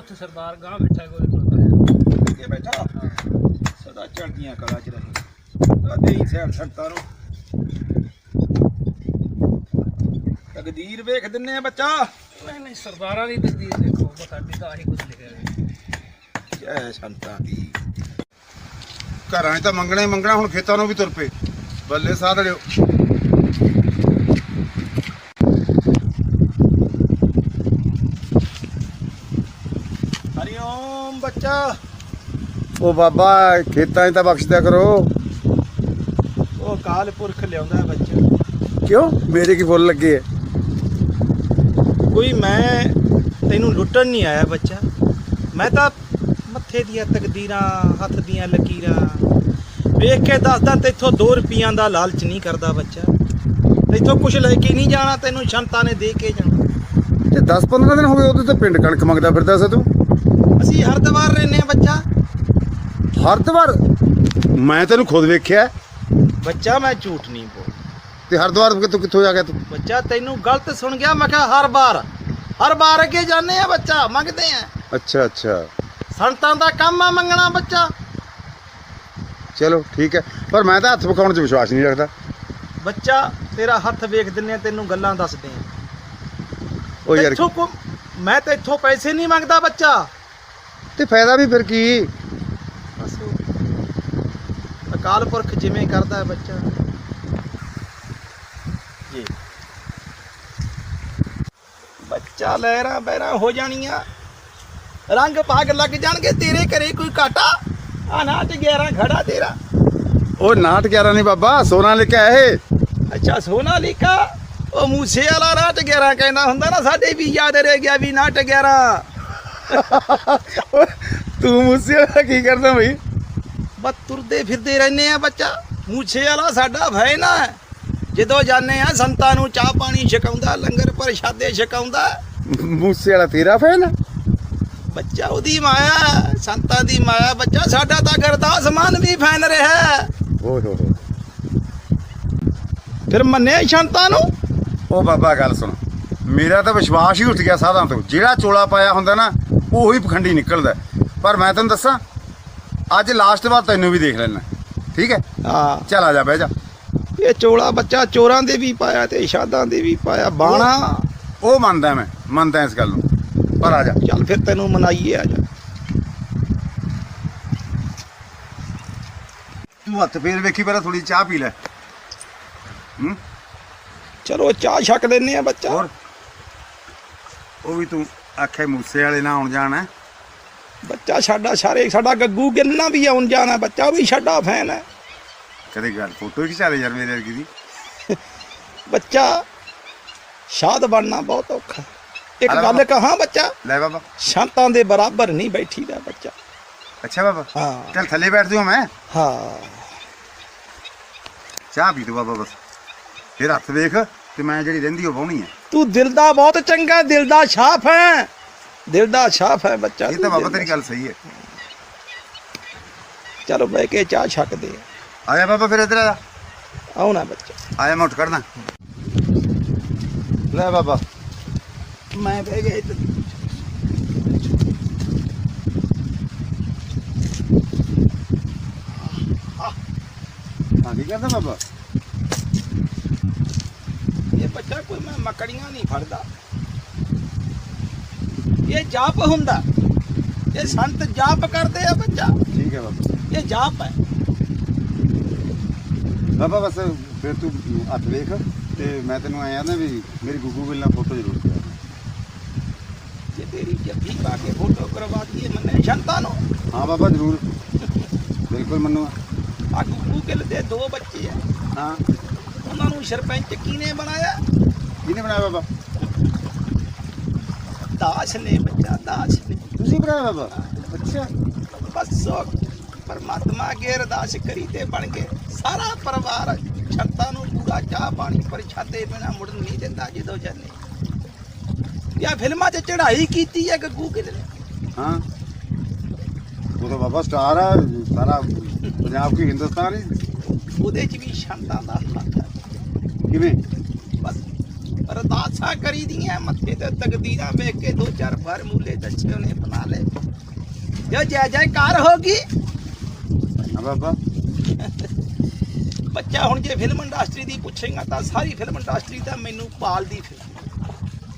ਉੱਥੇ ਸਰਦਾਰ ਗਾਂ ਬੈਠਾ ਕੋਲੇ ਕੋਲ। ਕੇ ਬੈਠਾ। ਸਦਾ ਚੜਦੀਆਂ ਕਲਾ ਚ ਰਹੇ। ਹੀ ਸਿਆਣ ਸੰਤਾਂ ਨੂੰ। ਤਕਦੀਰ ਵੇਖ ਦਿੰਨੇ ਆ ਬੱਚਾ। ਨਹੀਂ ਨਹੀਂ ਸਰਦਾਰਾਂ ਦੀ ਤਕਦੀਰ ਦੇਖੋ ਸਾਡੀ ਤਾਂ ਆਹੀ ਕੁਝ ਲਿਖਿਆ ਹੈ ਜੈ ਸੰਤਾਂ ਦੀ। ਘਰਾਂ 'ਚ ਤਾਂ ਮੰਗਣਾ ਹੀ ਮੰਗਣਾ ਹੁਣ ਖੇਤਾਂ ਨੂੰ ਵੀ ਤੁਰ ਪਏ। ਬੱਲੇ ਸਾਧ ਲਿਓ ਹਰੀ ਓਮ ਬੱਚਾ ਉਹ ਬਾਬਾ ਖੇਤਾਂ 'ਚ ਤਾਂ ਬਖਸ਼ ਦਿਆ ਕਰੋ। ਉਹ ਕਾਲ ਪੁਰਖ ਲਿਆਉਂਦਾ ਬੱਚਾ। ਕਿਉਂ? ਮੇਰੇ ਕੀ ਫੁੱਲ ਲੱਗੇ ਐ ਕੋਈ ਮੈਂ ਤੈਨੂੰ ਲੁੱਟਣ ਨਹੀਂ ਆਇਆ ਬੱਚਾ। ਮੈਂ ਤਾਂ ਮੱਥੇ ਦੀਆਂ ਤਕਦੀਰਾਂ ਹੱਥ ਦੀਆਂ ਲਕੀਰਾਂ। ਵੇਖ ਕੇ ਦੱਸਦਾ ਤੇਥੋਂ 2 ਰੁਪਈਆਂ ਦਾ ਲਾਲਚ ਨਹੀਂ ਕਰਦਾ ਬੱਚਾ। ਤੇਥੋਂ ਕੁਝ ਲੈ ਕੇ ਨਹੀਂ ਜਾਣਾ ਤੈਨੂੰ ਸ਼ੰਤਾਂ ਨੇ ਦੇ ਕੇ ਜਾਣਾ। ਤੇ 10-15 ਦਿਨ ਹੋ ਗਏ ਉਹਦੇ ਤੇ ਪਿੰਡ ਕਣਕ ਮੰਗਦਾ ਫਿਰਦਾ ਸੀ ਤੂੰ। ਅਸੀਂ ਹਰਦਵਾਰ ਰਹਿੰਦੇ ਹਾਂ ਬੱਚਾ। ਹਰਦਵਾਰ ਮੈਂ ਤੈਨੂੰ ਖੁਦ ਵੇਖਿਆ। ਬੱਚਾ ਮੈਂ ਝੂਠ ਨਹੀਂ ਬੋਲ ਤੇ ਹਰਦਵਾਰ ਕਿ ਤੂੰ ਕਿੱਥੋਂ ਆ ਗਿਆ ਤੂੰ? ਬੱਚਾ ਤੈਨੂੰ ਗਲਤ ਸੁਣ ਗਿਆ ਮੈਂ ਕਿਹਾ ਹਰ ਵਾਰ। ਹਰ ਵਾਰ ਅੱਗੇ ਜਾਂਦੇ ਆ ਬੱਚਾ ਮੰਗਦੇ ਆ। ਅੱਛਾ ਅੱਛਾ। ਸੰਤਾਂ ਦਾ ਕੰਮ ਆ ਮੰਗਣਾ ਬੱਚਾ। ਚਲੋ ਠੀਕ ਹੈ। ਪਰ ਮੈਂ ਤਾਂ ਹੱਥ ਪਕਾਉਣ 'ਚ ਵਿਸ਼ਵਾਸ ਨਹੀਂ ਰੱਖਦਾ। ਬੱਚਾ ਤੇਰਾ ਹੱਥ ਵੇਖ ਦਿੰਨੇ ਆ ਤੈਨੂੰ ਗੱਲਾਂ ਦੱਸਦੇ ਆ। ਉਹ ਯਾਰ ਇੱਥੋਂ ਕੋ ਮੈਂ ਤਾਂ ਇੱਥੋਂ ਪੈਸੇ ਨਹੀਂ ਮੰਗਦਾ ਬੱਚਾ। ਤੇ ਫਾਇਦਾ ਵੀ ਫਿਰ ਕੀ? ਬਸ ਉਹ ਅਕਾਲ ਪੁਰਖ ਜਿਵੇਂ ਕਰਦਾ ਹੈ ਬੱਚਾ। ਜੀ। ਬੱਚਾ ਲਹਿਰਾਂ ਬਹਿਰਾਂ ਹੋ ਜਾਣੀਆਂ। ਰੰਗ ਭਾਗ ਲੱਗ ਜਾਣਗੇ ਤੇਰੇ ਘਰੇ ਕੋਈ ਘਾਟਾ? ਆ ਨਾ ਤੇ 11 ਖੜਾ ਤੇਰਾ। ਉਹ ਨਾਟ 11 ਨਹੀਂ ਬਾਬਾ ਸੋਨਾ ਲਿਖਿਆ ਇਹ। ਅੱਛਾ ਸੋਨਾ ਲਿਖਾ ਉਹ ਮੂਸੇ ਵਾਲਾ ਰਾਟ 11 ਕਹਿੰਦਾ ਹੁੰਦਾ ਨਾ ਸਾਡੇ ਵੀ ਯਾਦ ਰਹਿ ਗਿਆ ਵੀ ਨਾਟ 11 ਤੂੰ ਮੁੱਸੇ ਵਾਲਾ ਕੀ ਕਰਦਾ ਬਈ? ਬਸ ਤੁਰਦੇ ਫਿਰਦੇ ਰਹਿੰਦੇ ਆ ਬੱਚਾ। ਮੂਛੇ ਵਾਲਾ ਸਾਡਾ ਭੈ ਨਾ ਹੈ। ਜਦੋਂ ਜਾਂਦੇ ਆ ਸੰਤਾਂ ਨੂੰ ਚਾਹ ਪਾਣੀ ਛਕਾਉਂਦਾ ਲੰਗਰ ਪ੍ਰਸ਼ਾਦੇ ਛਕਾਉਂਦਾ। ਮੂਸੇ ਵਾਲਾ ਤੇਰਾ ਫੈਨ ਬੱਚਾ ਉਹਦੀ ਮਾਇਆ ਸੰਤਾਂ ਦੀ ਮਾਇਆ। ਬੱਚਾ ਸਾਡਾ ਤਾਂ ਗਰਦਾਸ ਮਨ ਵੀ ਫੈਨ ਰਿਹਾ। ਓਏ ਹੋ ਹੋ ਫਿਰ ਮੰਨੇ ਸੰਤਾਂ ਨੂੰ? ਉਹ ਬਾਬਾ ਗੱਲ ਸੁਣ। ਮੇਰਾ ਤਾਂ ਵਿਸ਼ਵਾਸ ਹੀ ਉੱਠ ਗਿਆ ਸਾਧਾਂ ਤੋਂ। ਜਿਹੜਾ ਚੋਲਾ ਪਾਇਆ ਹੁੰਦਾ ਨਾ ਉਹੀ ਪਖੰਡੀ ਨਿਕਲਦਾ। ਪਰ ਮੈਂ ਤੈਨੂੰ ਦੱਸਾਂ ਅੱਜ ਲਾਸਟ ਵਾਰ ਤੈਨੂੰ ਵੀ ਦੇਖ ਲੈਣਾ ਠੀਕ ਹੈ? ਹਾਂ। ਚੱਲ ਆ ਜਾ ਬਹਿ ਜਾ। ਇਹ ਚੋਲਾ ਬੱਚਾ ਚੋਰਾਂ ਦੇ ਵੀ ਪਾਇਆ ਤੇ ਸ਼ਾਦਾਂ ਦੇ ਵੀ ਪਾਇਆ ਬਾਣਾ। ਉਹ ਮੰਨਦਾ ਮੈਂ ਮੰਨਦਾ ਇਸ ਗੱਲ ਨੂੰ। ਪਰ ਆ ਜਾ। ਚੱਲ ਫਿਰ ਤੈਨੂੰ ਮਨਾਈਏ ਆ ਜਾ। ਤੂੰ ਹੱਥ ਫੇਰ ਵੇਖੀ ਪਹਿਲਾਂ ਥੋੜੀ ਚਾਹ ਪੀ ਲੈ। ਹੂੰ? ਚਲੋ ਚਾਹ ਛਕ ਲੈਨੇ ਆ ਬੱਚਾ। ਹੋਰ? ਉਹ ਵੀ ਤੂੰ ਆਖੇ ਮੂਸੇ ਵਾਲੇ ਨਾਲ ਆਉਣ ਜਾਣਾ। ਬੱਚਾ ਸਾਡਾ ਸਾਰੇ ਸਾਡਾ ਗੱਗੂ ਗਿੰਨਾ ਵੀ ਆਉਣ ਜਾਣਾ ਬੱਚਾ ਵੀ ਸਾਡਾ ਫੈਨ ਹੈ। ਕਦੇ ਗੱਲ ਫੋਟੋ ਖਿਚਾ ਲੈ ਯਾਰ ਮੇਰੇ ਵਰਗੀ ਦੀ। ਬੱਚਾ ਸ਼ਾਦ ਬਣਨਾ ਬਹੁਤ ਔਖਾ ਇੱਕ ਅਰੇ ਗੱਲ ਬਾਬਾ। ਕਹਾਂ ਬੱਚਾ? ਲੈ ਬਾਬਾ। ਸ਼ਾਂਤਾਂ ਦੇ ਬਰਾਬਰ ਨਹੀਂ ਬੈਠੀਦਾ ਬੱਚਾ। ਅੱਛਾ ਬਾਬਾ। ਹਾਂ। ਚੱਲ ਥੱਲੇ ਬੈਠ ਜਾਊਂ ਮੈਂ। ਹਾਂ। ਚਾਹ ਪੀ ਤੂੰ ਬਾਬਾ ਬਸ। ਫਿਰ ਹੱਥ ਵੇਖ। ਤੇ ਮੈਂ ਜਿਹੜੀ ਰਹਿੰਦੀ ਉਹ ਵਾਹਣੀ ਹੈ। ਤੂੰ ਦਿਲ ਦਾ ਬਹੁਤ ਚੰਗਾ ਦਿਲ ਦਾ ਛਾਪ ਹੈ। ਦਿਲ ਦਾ ਛਾਪ ਹੈ ਬੱਚਾ ਇਹ ਤੂੰ ਬਾਬਾ ਤੇਰੀ ਗੱਲ ਸਹੀ ਹੈ। ਚਲੋ ਬਹਿ ਕੇ ਚਾਹ ਛਕਦੇ ਆਇਆ ਬਾਬਾ ਫਿਰ ਇੱਧਰ ਆ ਆਉਣਾ ਬੱਚਾ। ਆਇਆ ਮੈਂ ਉੱਠ ਕਰਦਾ ਲੈ ਬਾਬਾ। ਮੈਂ ਬਹਿ ਗਿਆ ਇੱਧਰ। ਕੀ ਕਰਦਾ ਬਾਬਾ? ਬੱਚਾ ਕੋਈ ਮੈਂ ਮਕੜੀਆਂ ਨਹੀਂ ਫੜਦਾ। ਇਹ ਜਾਪ ਹੁੰਦਾ। ਇਹ ਸੰਤ ਜਾਪ ਕਰਦੇ ਆ ਬੱਚਾ। ਠੀਕ ਹੈ ਬਾਬਾ। ਇਹ ਜਾਪ ਹੈ। ਬਾਬਾ ਬਸ ਫਿਰ ਤੂੰ ਹੱਥ ਵੇਖ ਤੇ ਮੈਂ ਤੈਨੂੰ ਆਇਆ ਨਾ ਵੀ ਮੇਰੀ ਗੁੱਗੂ ਬਿੱਲ ਨਾਲ ਫੋਟੋ ਜ਼ਰੂਰ ਕਰਾ ਜੇ ਤੇਰੀ ਜੱਫੀ ਪਾ ਕੇ ਫੋਟੋ ਕਰਵਾ ਦਈਏ ਮੰਨੇ ਸ਼ੰਤਾ ਨੂੰ। ਹਾਂ ਬਾਬਾ ਜ਼ਰੂਰ। ਬਿਲਕੁਲ ਮੰਨੂ ਆ ਗੁੱਗੂ ਗਿੱਲ ਦੇ ਦੋ ਬੱਚੇ ਆ। ਹਾਂ। ਉਹਨਾਂ ਨੂੰ ਸਰਪੰਚ ਕਿਹਨੇ ਬਣਾਇਆ? ਕਿਹਨੇ ਬਣਾਇਆ ਬਾਬਾ? ਦਾਸ ਨੇ ਬੱਚਾ ਦਾਸ ਨੇ। ਤੁਸੀਂ ਬਣਾਇਆ ਬਾਬਾ? ਅੱਛਾ। ਬਸ ਪਰਮਾਤਮਾ ਅੱਗੇ ਅਰਦਾਸ ਕਰੀ ਤੇ ਬਣ ਗਏ। ਸਾਰਾ ਪਰਿਵਾਰ ਛੱਤਾਂ ਨੂੰ ਪੂਰਾ ਚਾਹ ਪਾਣੀ ਪ੍ਰਸ਼ਾਦੇ ਬਿਨਾ ਮੁੜਨ ਨਹੀਂ ਦਿੰਦਾ ਜਦੋਂ ਜਾਂਦੇ। ਯਾ ਫਿਲਮਾਂ 'ਚ ਚੜ੍ਹਾਈ ਕੀਤੀ ਹੈ ਗੱਗੂ ਗਿੱਲ ਨੇ? ਹਾਂ। ਉਹ ਤਾਂ ਬਾਬਾ ਸਟਾਰ ਆ ਸਾਰਾ ਪੰਜਾਬ ਕੀ ਹਿੰਦੁਸਤਾਨ ਹੀ। ਉਹਦੇ 'ਚ ਵੀ ਸ਼ਾਂਤਾਂ ਦਾ ਹੱਥ ਕਿਵੇਂ? ਬਸ ਅਰਦਾਸਾਂ ਕਰੀ ਦੀਆਂ ਮੱਥੇ ਤੇ ਤਕਦੀਰਾਂ ਵੇਖ ਕੇ ਦੋ ਚਾਰ ਭਰ ਮੂਲੇ ਦੱਛੇ ਉਹਨੇ ਬਣਾ ਲੈ ਜੋ ਜੈ ਜੈਕਾਰ ਹੋਗੀ ਹਾਂ ਬਾਬਾ। ਬੱਚਾ ਹੁਣ ਜੇ ਫਿਲਮ ਇੰਡਸਟਰੀ ਦੀ ਪੁੱਛੇਗਾ ਤਾਂ ਸਾਰੀ ਫਿਲਮ ਇੰਡਸਟਰੀ ਤਾਂ ਮੈਨੂੰ ਪਾਲਦੀ ਫਿਰ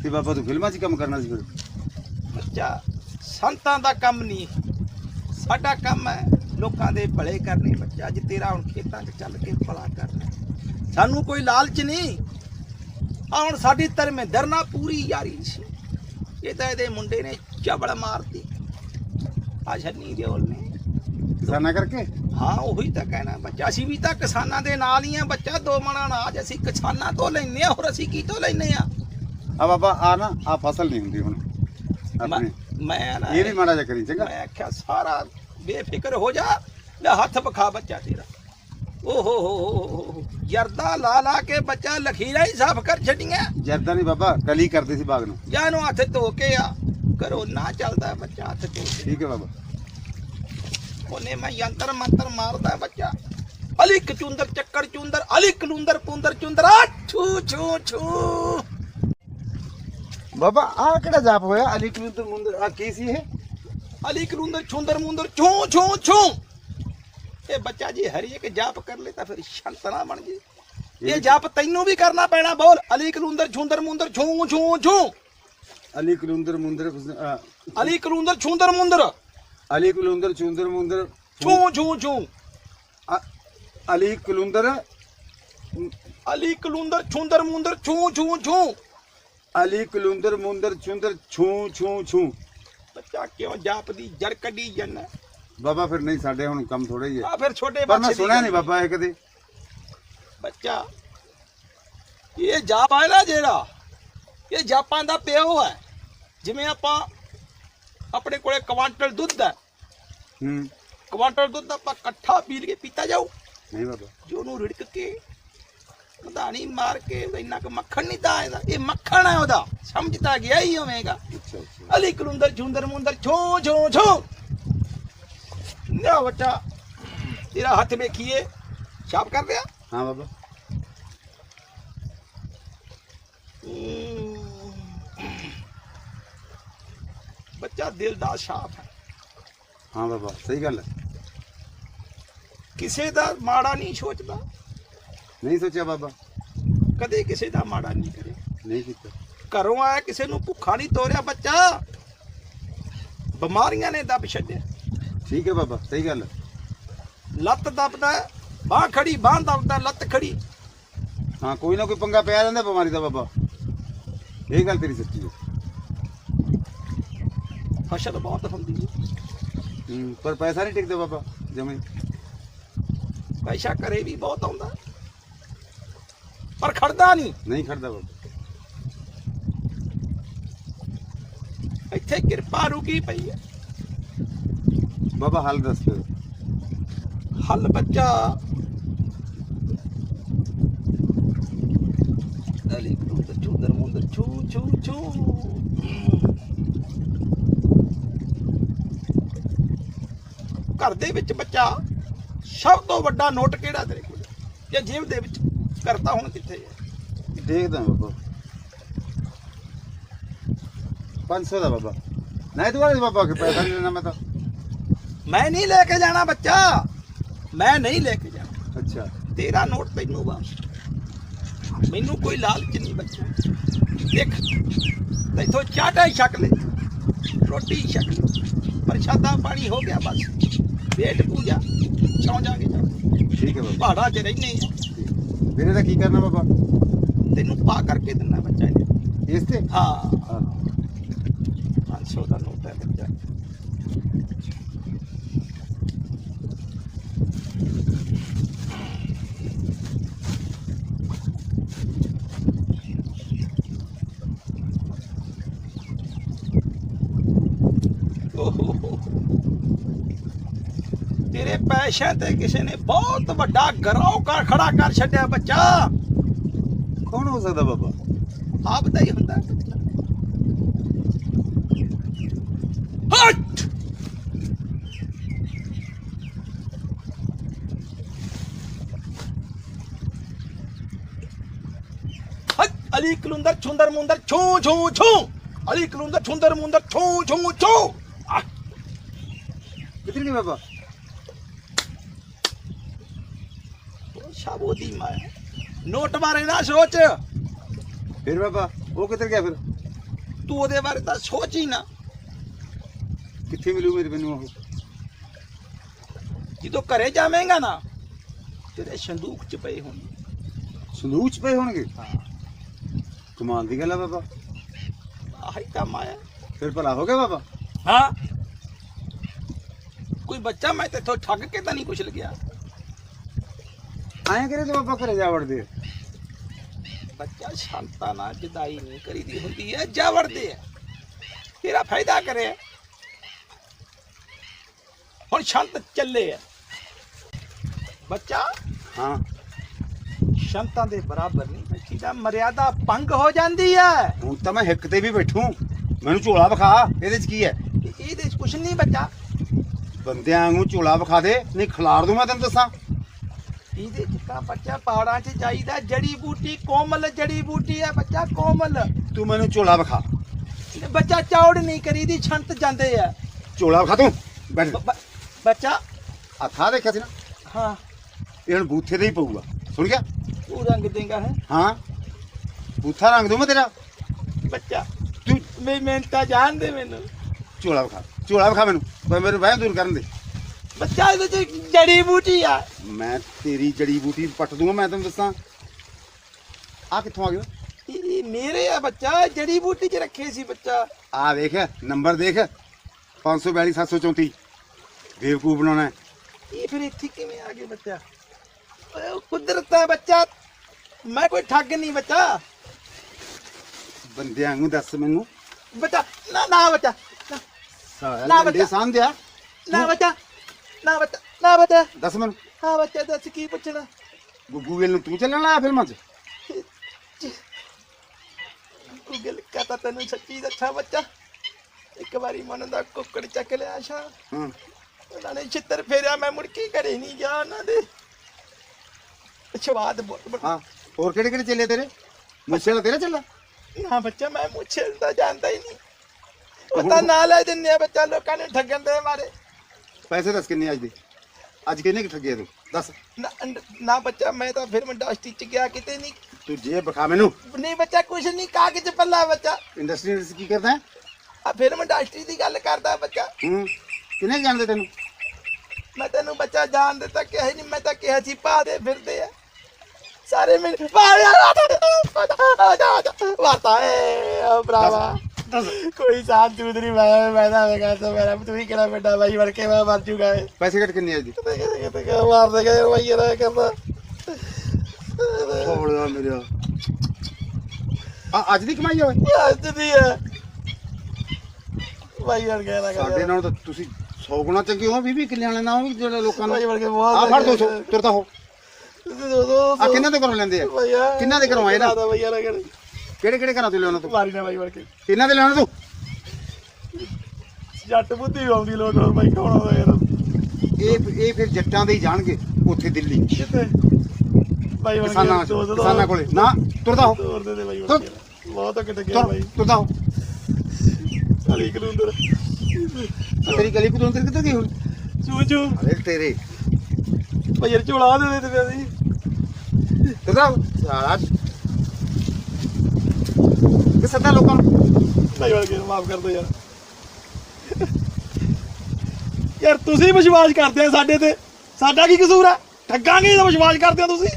ਤੇ ਬਾਬਾ ਤੂੰ ਫਿਲਮਾਂ 'ਚ ਕੰਮ ਕਰਨਾ ਸੀ ਫਿਰ? ਬੱਚਾ ਸੰਤਾਂ ਦਾ ਕੰਮ ਨਹੀਂ ਸਾਡਾ ਕੰਮ ਹੈ ਲੋਕਾਂ ਦੇ ਭਲੇ ਕਰਨੇ ਬੱਚਾ। ਅੱਜ ਤੇਰਾ ਹੁਣ ਖੇਤਾਂ 'ਚ ਚੱਲ ਕੇ ਭਲਾ ਕਰਨਾ। ਸਾਨੂੰ ਕੋਈ ਲਾਲਚ ਨਹੀਂ। ਆ ਹੁਣ ਸਾਡੀ ਧਰਮਿੰਦਰ ਨਾਲ ਪੂਰੀ ਯਾਰੀ ਸੀ। ਇਹ ਤਾਂ ਇਹਦੇ ਮੁੰਡੇ ਨੇ ਚਬੜ ਮਾਰਤੀ ਆ ਛੰਨੀ ਦਿਓਲ ਨੇ ਕਿਸਾਨਾਂ ਕਰਕੇ? ਹਾਂ ਉਹੀ ਤਾਂ ਕਹਿਣਾ ਬੱਚਾ। ਅਸੀਂ ਵੀ ਤਾਂ ਕਿਸਾਨਾਂ ਦੇ ਨਾਲ ਹੀ ਆ ਬੱਚਾ। ਦੋ ਮਣਾ ਅਨਾਜ ਅਸੀਂ ਕਿਸਾਨਾਂ ਤੋਂ ਲੈਨੇ ਆ ਹੋਰ ਅਸੀਂ ਕੀ ਤੋਂ ਲੈਨੇ ਆ? ਆ ਬਾਬਾ ਆ ਨਾ ਆ ਫਸਲ ਨਹੀਂ ਹੁੰਦੀ ਹੁਣ। ਆਪਣੀ। ਮੈਂ ਨਾ ਇਹ ਵੀ ਮਾੜਾ ਜਿਹਾ ਕਰੀ ਚੰਗਾ। ਮੈਂ ਆਖਿਆ ਸਾਰਾ ਬੇਫਿਕਰ ਹੋ ਜਾ। ਲੈ ਹੱਥ ਵਿਖਾ ਬੱਚਾ ਤੇਰਾ। ਓ ਹੋ ਹੋ ਹੋ ਹੋ ਹੋ। ਯਰਦਾ ਲਾ ਲਾ ਕੇ ਬੱਚਾ ਲਖੀਰਾ ਹੀ ਸਾਫ਼ ਕਰ ਛੱਡੀਆਂ। ਜਰਦਾ ਨਹੀਂ ਬਾਬਾ ਕਲੀ ਕਰਦੇ ਸੀ ਬਾਗ ਨੂੰ। ਜਾਂ ਨੂੰ ਹੱਥ ਧੋ ਕੇ ਆ। ਕਰੋ ਨਾ ਚੱਲਦਾ ਬੱਚਾ ਹੱਥ ਧੋ ਕੇ। ਠੀਕ ਹੈ ਬਾਬਾ। ਉਹਨੇ ਮੈਂ ਯੰਤਰ ਮੰਤਰ ਮਾਰਦਾ ਬੱਚਾ। ਅਲੀ ਕਚੁੰਦਰ ਚੱਕਰ ਚੁੰਦਰ ਅਲੀ ਕਲੁੰਦਰ ਪੁੰਦਰ ਚੁੰਦਰ। ਆ ਛੂ ਛੂ ਛੂ। ਬਾਬਾ ਆ ਕਿਹੜਾ ਜਾਪ ਹੋਇਆ? ਅਲੀ ਕਬੂਤਰ ਮੁੰਦਰ ਆ ਕੀ ਸੀ ਇਹ? ਅਲੀ ਕਲੁੰਦਰ ਛੁੰਦਰ ਮੁੰਦਰ ਛੂ ਛੂ ਛੂ। ਇਹ ਬੱਚਾ ਜੀ ਹਰੀ ਇੱਕ ਜਾਪ ਕਰ ਲੇ ਤਾਂ ਫਿਰ ਸ਼ੰਤਨਾ ਬਣ ਜੀ ਇਹ ਜਾਪ ਤੈਨੂੰ ਵੀ ਕਰਨਾ ਪੈਣਾ ਬੋਲ। ਅਲੀ ਕਲੁੰਦਰ ਛੁੰਦਰ ਮੁੰਦਰ ਛੂ ਛੂ ਛੂ ਅਲੀ ਕਲੁੰਦਰ ਮੁੰਦਰ ਅ, ਅਲੀ ਕਲੁੰਦਰ ਛੁੰਦਰ ਮੁੰਦਰ। ਅਲੀ ਕਲੁੰਦਰ ਚੁੰਦਰ ਮੁੰਦਰ ਛੂ ਛੂ ਅ, ਅਲੀ ਕਲੁੰਦਰ ਅਲੀ ਕਲੁੰਦਰ ਛੁੰਦਰ ਮੁੰਦਰ ਛੂ ਛੂ ਛੂ ਅਲੀ ਕਲੁੰਦਰ ਮੁੰਦਰ ਚੁੰਦਰ ਛੂ ਛੂ ਛੂ ਬੱਚਾ ਕਿਉਂ ਜਾਪ ਦੀ ਜੜ ਕੱਢੀ ਜਾਂਦਾ? ਬਾਬਾ ਫਿਰ ਨਹੀਂ ਸਾਡੇ ਹੁਣ ਕੰਮ ਥੋੜਾ ਹੀ ਹੈ ਆ ਫਿਰ ਛੋਟੇ ਪਰ ਮੈਂ ਬੱਚੇ ਦੀ ਸੁਣਿਆ। ਨਹੀਂ ਬਾਬਾ ਇਹ ਕਦੇ। ਬੱਚਾ ਇਹ ਜਾਪ ਹੈ ਨਾ ਜਿਹੜਾ ਇਹ ਜਾਪਾਂ ਦਾ ਪਿਓ ਹੈ। ਜਿਵੇਂ ਆਪਾਂ ਆਪਣੇ ਕੋਲੇ ਕੁਆਂਟਲ ਦੁੱਧ ਹੈ। ਹੂੰ। ਕੁਆਂਟਲ ਦੁੱਧ ਆਪਾਂ ਇਕੱਠਾ ਪੀਲ ਕੇ ਪੀਤਾ ਜਾਊ। ਨਹੀਂ ਬਾਬਾ। ਜੋ ਉਹਨੂੰ ਰਿੜਕ ਕੇ ਮਧਾਣੀ ਮਾਰ ਕੇ ਇੰਨਾ ਕੁ ਮੱਖਣ ਨਹੀਂ ਦਾ ਇਹਦਾ ਇਹ ਮੱਖਣ ਹੈ ਉਹਦਾ। ਸਮਝਦਾ ਗਿਆ ਹੀ ਹੋਵੇਗਾ ਅੱਛਾ ਅੱਛਾ। ਅਲੀ ਕਲੁੰਦਰ ਝੁੰਦਰ ਮੁੰਦਰ ਛੋ ਛੋ ਛੋ। ਨਾ ਬੱਚਾ ਤੇਰਾ ਹੱਥ ਵੇਖੀਏ। ਛਾਪ ਕਰ ਲਿਆ ਹਾਂ ਬਾਬਾ। ਬੱਚਾ ਦਿਲ ਦਾ ਸਾਫ਼ ਹੈ। ਹਾਂ ਬਾਬਾ ਸਹੀ ਗੱਲ ਹੈ। ਕਿਸੇ ਦਾ ਮਾੜਾ ਨਹੀਂ ਸੋਚਦਾ। ਨਹੀਂ ਸੋਚਿਆ ਬਾਬਾ। ਕਦੇ ਕਿਸੇ ਦਾ ਮਾੜਾ ਨਹੀਂ ਕਰੇ। ਨਹੀਂ ਕੀਤਾ। ਘਰੋਂ ਆਇਆ ਕਿਸੇ ਨੂੰ ਭੁੱਖਾ ਨਹੀਂ ਤੋਰਿਆ ਬੱਚਾ। ਬਿਮਾਰੀਆਂ ਨੇ ਦੱਬ ਛੱਡਿਆ। ਠੀਕ ਹੈ ਬਾਬਾ ਸਹੀ ਗੱਲ ਲੱਤ ਦੱਬਦਾ ਬਾਹ ਖੜੀ ਬਾਹ ਦੱਬਦਾ ਲੱਤ ਖੜੀ। ਹਾਂ ਕੋਈ ਨਾ ਕੋਈ ਪੰਗਾ ਪਿਆ ਜਾਂਦਾ ਬਿਮਾਰੀ ਦਾ ਬਾਬਾ। ਇਹ ਗੱਲ ਤੇਰੀ ਸੱਚੀ ਹੈ। ਫਸਲ ਬਹੁਤ ਹੁੰਦੀ ਹੈ। ਹੂੰ, ਪਰ ਪੈਸਾ ਨਹੀਂ ਟਿਕਦਾ ਬਾਬਾ ਜਮੇ। ਪੈਸਾ ਕਰੇ ਵੀ ਬਹੁਤ ਆਉਂਦਾ ਪਰ ਖੜਦਾ ਨਹੀਂ। ਨਹੀਂ ਖੜਦਾ ਬਾਬਾ। ਇੱਥੇ ਕਿਰਪਾ ਰੁਕੀ ਪਈ ਹੈ। ਬਾਬਾ ਹੱਲ ਦੱਸ ਦਿਓ। ਹੱਲ ਬੱਚਾ। ਅਲੀ ਕਲੂਦਰ ਚੂਦਰ ਮੁੰਦਰ ਛੂ ਛੂ ਛੂ। ਘਰ ਦੇ ਵਿੱਚ ਬੱਚਾ, ਸਭ ਤੋਂ ਵੱਡਾ ਨੋਟ ਕਿਹੜਾ ਤੇਰੇ ਕੋਲ? ਜਾਂ ਜੇਬ ਦੇ ਵਿੱਚ ਕਰਤਾ ਹੁਣ ਕਿੱਥੇ ਹੈ? ਦੇਖਦਾ ਬਾਬਾ। 500 ਦਾ ਬਾਬਾ। ਨਹੀਂ ਤੂੰ ਬਾਬਾ ਕਿ ਪੈਸਾ ਨਹੀਂ ਲੈਣਾ ਮੈਂ ਤਾਂ। ਮੈਂ ਨਹੀਂ ਲੈ ਕੇ ਜਾਣਾ ਬੱਚਾ। ਮੈਂ ਨਹੀਂ ਲੈ ਕੇ ਜਾਣਾ। ਅੱਛਾ। ਤੇਰਾ ਨੋਟ ਤੈਨੂੰ ਵਾਪਸ। ਮੈਨੂੰ ਕੋਈ ਲਾਲਚ ਨਹੀਂ ਬੱਚਾ। ਦੇਖ ਤੈਥੋਂ ਚਾਟਾ ਹੀ ਛਕ ਲੈ। ਰੋਟੀ ਹੀ ਛਕ ਲੈ। ਪ੍ਰਸ਼ਾਦਾ ਪਾਣੀ ਹੋ ਗਿਆ ਬਸ। ਵੇਟ ਪੂਜਾ। ਸੌਂ ਜਾਗੇ ਜਾ ਠੀਕ ਹੈ ਬਾਬਾ। ਪਹਾੜਾਂ 'ਚ ਰਹਿੰਦੇ ਆ। ਵੀਰੇ ਦਾ ਕੀ ਕਰਨਾ ਬਾਬਾ? ਤੈਨੂੰ ਪਾ ਕਰਕੇ ਦਿੰਦਾ ਬੱਚਾ ਇਹਨੇ। ਇਸ ਤੇ? ਹਾਂ ਹਾਂ 500 ਦਾ ਨੋਟ ਹੈ ਬੱਚਾ ਓਹੋ। ਤੇਰੇ ਤੇ ਕਿਸੇ ਨੇ ਬਹੁਤ ਵੱਡਾ ਗਰਾਉ ਕਰ ਖੜਾ ਕਰ ਛੱਡਿਆ ਬੱਚਾ। ਕੌਣ ਹੋ ਸਕਦਾ ਬਾਬਾ? ਆਪਦਾ ਹੀ ਹੁੰਦਾ। ਹਟ! ਅਲੀ ਕਲੁੰਦਰ ਛੁੰਦਰ ਮੁੰਦਰ ਛੂ ਛੂ ਛੂ। ਅਲੀ ਕਲੁੰਦਰ ਛੁੰਦਰ ਮੁੰਦਰ ਛੂ ਛੂ ਛੂ। ਆਹ, ਕਿੱਧਰ ਬਾਬਾ? ਸ਼ਾਬੋ ਦੀ ਮਾਂ ਨੋਟ ਬਾਰੇ ਨਾ ਸੋਚ। ਫਿਰ ਬਾਬਾ ਉਹ ਕਿੱਧਰ ਗਿਆ ਫਿਰ? ਤੂੰ ਉਹਦੇ ਬਾਰੇ ਤਾਂ ਸੋਚ ਹੀ ਨਾ। ਕਿੱਥੇ ਮਿਲੂ ਮੇਰੇ ਮੈਨੂੰ ਉਹ? ਜਦੋਂ ਘਰੇ ਜਾਵੇਂਗਾ ਨਾ ਤੇਰੇ ਸੰਦੂਕ ਚ ਪਏ ਹੋਣ ਸੰਦੂਕ ਚ ਪਏ ਹੋਣਗੇ? ਹਾਂ। ਕਮਾਲ ਦੀ ਗੱਲ ਆ ਬਾਬਾ। ਆਹੀ ਕੰਮ ਆਇਆ। ਫਿਰ ਭਲਾ ਹੋ ਗਿਆ ਬਾਬਾ? ਹਾਂ। ਕੋਈ ਬੱਚਾ ਮੈਂ ਤੇਥੋਂ ਠੱਗ ਕੇ ਤਾਂ ਨਹੀਂ ਕੁਛ ਲਗਿਆ ਆਇਆ ਕਰੇ ਤਾਂ ਬਾਬਾ ਘਰੇ ਜਾ ਵੜਦੇ। ਬੱਚਾ ਸ਼ਾਂਤਾ ਨਾਲ ਜਦਾਈ ਨਹੀਂ ਕਰੀਦੀ ਹੁੰਦੀ ਹੈ ਜਾ ਵੜਦੇ ਹੈ ਤੇਰਾ ਫਾਇਦਾ ਕਰੇ। ਹੁਣ ਸ਼ਾਂਤ ਚੱਲੇ ਹੈ ਬੱਚਾ ਹਾਂ। ਸ਼ੰਤਾਂ ਦੇ ਬਰਾਬਰ ਨਹੀਂ ਬੱਚੀ ਦਾ ਮਰਿਆਦਾ ਭੰਗ ਹੋ ਜਾਂਦੀ ਹੈ ਹੁਣ ਤਾਂ ਮੈਂ ਹਿੱਕ ਤੇ ਵੀ ਬੈਠੂ। ਮੈਨੂੰ ਝੋਲਾ ਵਿਖਾ ਇਹਦੇ ਚ ਕੀ ਹੈ ਇਹਦੇ ਚ ਕੁਛ ਨਹੀਂ ਬੱਚਾ। ਬੰਦਿਆਂ ਨੂੰ ਝੋਲਾ ਵਿਖਾ ਦੇ ਨਹੀਂ ਖਿਲਾਰ ਦੂੰ ਮੈਂ ਤੈਨੂੰ ਦੱਸਾਂ। ਇਹਦੇ ਚ ਤਾਂ ਬੱਚਾ ਪਹਾੜਾਂ 'ਚ ਜਾਈਦਾ ਜੜੀ ਬੂਟੀ ਕੋਮਲ ਜੜੀ ਬੂਟੀ ਹੈ ਬੱਚਾ ਕੋਮਲ। ਤੂੰ ਮੈਨੂੰ ਝੋਲਾ ਵਿਖਾ। ਤੇ ਬੱਚਾ ਚੌੜ ਨਹੀਂ ਕਰੀਦੀ ਛੰਤ ਜਾਂਦੇ ਆ। ਝੋਲਾ ਵਿਖਾ ਤੂੰ। ਬੈਠ। ਬ- ਬ- ਬੱਚਾ। ਦੇਖਿਆ ਸੀ ਨਾ? ਹਾਂ। ਇਹ ਹੁਣ ਬੂਥੇ ਤੇ ਹੀ ਪਊਗਾ। ਸੁਣ ਗਿਆ? ਤੂੰ ਰੰਗ ਦੇਗਾ ਹੈ। ਹਾਂ। ਬੂਥਾ ਰੰਗ ਦੂੰ ਮੈਂ ਤੇਰਾ? ਬੱਚਾ ਤੂੰ ਮੈਂ ਮਿਹਨਤਾਂ ਜਾਣਦੇ ਮੈਨੂੰ। ਝੋਲਾ ਵਿਖਾ। ਝੋਲਾ ਵਿਖਾ ਮੈਨੂੰ। ਪਰ ਮੇਰੇ ਵਹਿਮ ਦੂਰ ਕਰਨ ਦੇ। ਬੱਚਾ ਇਹਦੇ ਚ ਜੜੀ ਬੂਟੀ ਆ। ਮੈਂ ਤੇਰੀ ਜੜੀ ਬੂਟੀ ਪੱਟ ਦੂੰਗਾ ਮੈਂ ਤੈਨੂੰ ਦੱਸਾਂ। ਆ ਕਿੱਥੋਂ ਆ ਗਿਆ ਇਹ ਮੇਰੇ ਆ ਬੱਚਾ ਜੜੀ ਬੂਟੀ ਚ ਰੱਖੇ ਸੀ ਬੱਚਾ। ਆ ਦੇਖ ਨੰਬਰ ਦੇਖ। 542 734 ਬੇਵਕੂਫ ਬਣਾਉਣਾ ਹੈ। ਇਹ ਫਿਰ ਇੱਥੇ ਕਿਵੇਂ ਆ ਗਏ ਬੱਚਾ? ਓਏ ਉਹ ਕੁਦਰਤ ਹੈ ਬੱਚਾ। ਮੈਂ ਕੋਈ ਠੱਗ ਨਹੀਂ ਬੱਚਾ। ਬੰਦਿਆਂ ਨੂੰ ਦੱਸ ਮੈਨੂੰ। ਬੱਚਾ ਨਾ ਨਾ ਬੱਚਾ। ਨਾ, ਬੱਚਾ। ਨਾ ਬੱਚਾ। ਨਾ ਬੱਚਾ ਨਾ ਬੱਚਾ ਦੱਸ ਮੈਨੂੰ। ਹਾਂ ਬੱਚਾ ਦੱਸ ਕੀ ਪੁੱਛਣਾ? ਗੁੱਗੂ ਵੇਲ ਨੂੰ ਤੂੰ ਚੱਲਣ ਲਾਇਆ ਫਿਲਮਾਂ 'ਚ? ਗੂਗਲ ਕਹਤਾ ਤੈਨੂੰ ਸੱਚੀ ਦੱਸਾਂ ਬੱਚਾ। ਇੱਕ ਵਾਰੀ ਮਨ ਦਾ ਕੁੱਕੜ ਚੱਕ ਲਿਆ ਸ਼ਾ। ਹਾਂ। ਉਹਨਾਂ ਨੇ ਛਿੱਤਰ ਫੇਰਿਆ ਮੈਂ ਮੁੜ ਕੇ ਘਰੇ ਨਹੀਂ ਗਿਆ ਉਹਨਾਂ ਦੇ। ਸਵਾਦ ਬਹੁਤ ਬੜਾ ਹਾਂ। ਹੋਰ ਕਿਹੜੇ ਕਿਹੜੇ ਚੱਲੇ ਤੇਰੇ? ਮੁੱਛੇ ਵਾਲਾ ਤੇਰਾ ਚੱਲਾ? ਨਾ ਬੱਚਾ ਮੈਂ ਮੁੱਛੇ ਦਾ ਜਾਣਦਾ ਹੀ ਨਹੀਂ। ਪਤਾ ਨਾ ਲੈ ਦਿੰਨੇ ਆ ਬੱਚਾ ਲੋਕਾਂ ਨੂੰ ਠੱਗਣ ਦੇ ਮਾਰੇ। ਪੈਸੇ ਦੱਸ ਕਿੰਨੇ ਅੱਜ ਦੇ ਅੱਜ ਕਿੰਨੇ ਕਿ ਠੱਗੇ ਤੂੰ ਦੱਸ ਨਾ ਨਾ ਬੱਚਾ ਮੈਂ ਤਾਂ ਫਿਰ ਇੰਡਸਟਰੀ ਚ ਗਿਆ ਕਿਤੇ ਨਹੀਂ ਤੂੰ ਜੇ ਵਿਖਾ ਮੈਨੂੰ ਨਹੀਂ ਬੱਚਾ ਕੁਛ ਨਹੀਂ ਕਾਗਜ਼ ਪੱਲਾ ਬੱਚਾ ਇੰਡਸਟਰੀ ਵਿੱਚ ਕੀ ਕਰਦਾ ਹੈ ਆ ਫਿਰ ਇੰਡਸਟਰੀ ਦੀ ਗੱਲ ਕਰਦਾ ਬੱਚਾ ਹੂੰ ਕਿੰਨੇ ਜਾਣਦੇ ਤੈਨੂੰ ਮੈਂ ਤੈਨੂੰ ਬੱਚਾ ਜਾਣ ਦਿੱਤਾ ਕਿਹਾ ਹੀ ਨਹੀਂ ਮੈਂ ਤਾਂ ਕਿਹਾ ਸੀ ਪਾ ਦੇ ਫਿਰਦੇ ਆ ਸਾਰੇ ਮੈਨੂੰ ਵਾਤਾ ਏ ਓ ਭਰਾਵਾ ਦੱਸ ਕੋਈ ਸਾਥ ਦੂਦਰੀ ਮੈਂ ਮੈਂ ਤਾਂ ਵੇਗਾ ਤਾਂ ਮੇਰਾ ਤੂੰ ਹੀ ਕਿਹੜਾ ਵੱਡਾ ਬਾਈ ਵੜ ਕੇ ਮੈਂ ਮਰ ਜੂਗਾ ਪੈਸੇ ਕੱਟ ਕਿੰਨੇ ਅੱਜ ਦੀ ਕਿਤੇ ਕਿਤੇ ਕਿਤੇ ਕਿਤੇ ਮਾਰ ਦੇ ਗਏ ਬਾਈ ਨਾ ਕਰਦਾ ਹੋੜਾ ਮੇਰਾ। ਆ ਅੱਜ ਦੀ ਕਮਾਈ ਆ ਓਏ? ਅੱਜ ਦੀ ਹੈ ਬਾਈ ਵੜ ਗਿਆ ਨਾ ਸਾਡੇ ਨਾਲ ਤਾਂ ਤੁਸੀਂ 100 ਗੁਣਾ ਚੰਗੇ ਹੋ 20 ਕਿੱਲੇ ਵਾਲੇ ਨਾ ਉਹ ਵੀ ਜਿਹੜੇ ਲੋਕਾਂ ਨੂੰ ਬਾਈ ਵੜ ਕੇ ਆ ਬਹੁਤ ਫੜ 200 ਤੁਰਦਾ ਹੋ। ਆ ਕਿੰਨਾਂ ਦੇ ਘਰੋਂ ਲੈਂਦੇ ਆ? ਕਿੰਨਾਂ ਦੇ ਘਰੋਂ ਆਏ ਨਾ? ਬਾਈ ਕਰ ਕਿਹੜੇ ਕਿਹੜੇ ਘਰਾਂ ਤੋਂ ਲਿਆਉਣਾ ਤੂੰ? ਮਾਰੀ ਨਾ ਬਾਈ ਵੜ ਕੇ। ਕਿੰਨਾਂ ਦੇ ਲਿਆਉਣਾ ਤੂੰ? ਜੱਟ ਬੁੱਧੀ ਆਉਂਦੀ ਲੋਕ ਹੋਰ ਬਾਈ ਕੌਣ ਆਉਂਦਾ ਯਾਰ? ਇਹ ਇਹ ਫਿਰ ਜੱਟਾਂ ਦੇ ਹੀ ਜਾਣਗੇ ਉੱਥੇ ਦਿੱਲੀ। ਕਿੱਥੇ? ਬਾਈ ਵੜ ਕਿਸਾਨਾਂ ਕਿਸਾਨਾਂ ਕੋਲੇ। ਨਾ ਤੁਰਦਾ ਹੋ। ਤੋਰ ਦੇ ਦੇ ਬਾਈ ਵੜ ਕੇ। ਬਹੁਤ ਕਿਟ ਗਿਆ ਬਾਈ। ਤੁਰਦਾ ਹੋ। ਤੇਰੀ ਗਲੀ ਕੁਦੋਂ ਤੇਰੀ ਕਿੱਧਰ ਗਈ ਹੁਣ? ਚੂ ਚੂ। ਅਰੇ ਤੇਰੇ। ਬਾਈ ਯਾਰ ਝੋਲਾ ਦੇ ਦੇ ਤੇ ਅਸੀਂ। ਤੁਰਦਾ ਹੋ। ਸਾਲਾ। ਕਿ ਸੱਦਾ ਲੋਕਾਂ ਨੂੰ ਬਾਈ ਵੜ ਕੇ ਮਾਫ ਕਰ ਦਿਓ ਯਾਰ। ਯਾਰ ਤੁਸੀਂ ਵਿਸ਼ਵਾਸ ਕਰਦੇ ਆ ਸਾਡੇ ਤੇ। ਸਾਡਾ ਕੀ ਕਸੂਰ ਆ? ਠੱਗਾਂਗੇ ਤਾਂ ਵਿਸ਼ਵਾਸ ਕਰਦੇ ਆ ਤੁਸੀਂ?